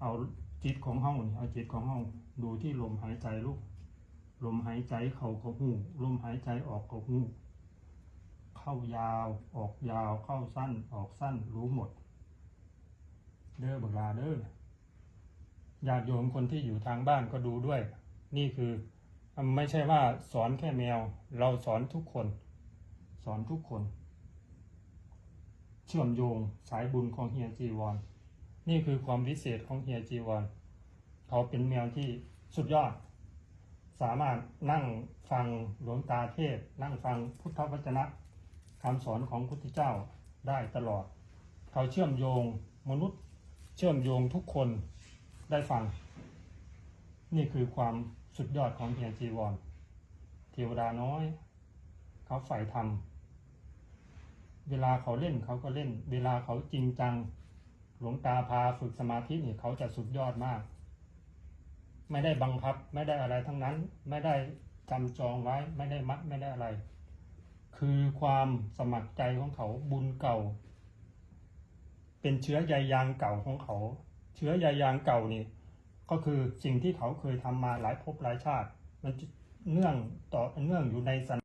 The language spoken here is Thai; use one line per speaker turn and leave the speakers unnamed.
เอาจิตของเฮานี่เอาจิตของเฮาดูที่ลมหายใจลูก ลมหายใจเข้าก็หูลมหายใจออกก็หูเข้ายาวออกยาวเข้าสั้นออกสั้นรู้หมด เด้อบักลาเด้อญาติโยมคนที่อยู่ทางบ้านก็ดูด้วย นี่คือไม่ใช่ว่าสอนแค่แมว เราสอนทุกคน สอนทุกคน เชื่อมโยงสายบุญของเฮียจีวร นี่คือความวิเศษของเฮียจีวรเขาเป็นแมวที่สุดยอด สามารถนั่งฟังหลวงตาเทศ นั่งฟังพุทธวจนะคำสอนของพุทธเจ้าได้ตลอด เขาเชื่อมโยงมนุษย์เชื่อมโยงทุกคนได้ฟัง นี่คือความสุดยอดของเฮียจีวรเทวดาน้อย เขาใฝ่ธรรม เวลาเขาเล่นเขาก็เล่น เวลาเขาจริงจัง หลวงตาพาฝึกสมาธินี่เขาจะสุดยอดมาก ไม่ได้บังคับไม่ได้อะไรทั้งนั้น ไม่ได้จำจองไว้ไม่ได้มัดไม่ได้อะไร คือความสมัครใจของเขาบุญเก่า เป็นเชื้อใยยางเก่าของเขา เชื้อใยยางเก่านี่ก็คือสิ่งที่เขาเคยทำมาหลายภพหลายชาติ มันจะเนื่องต่อเนื่องอยู่ในสัน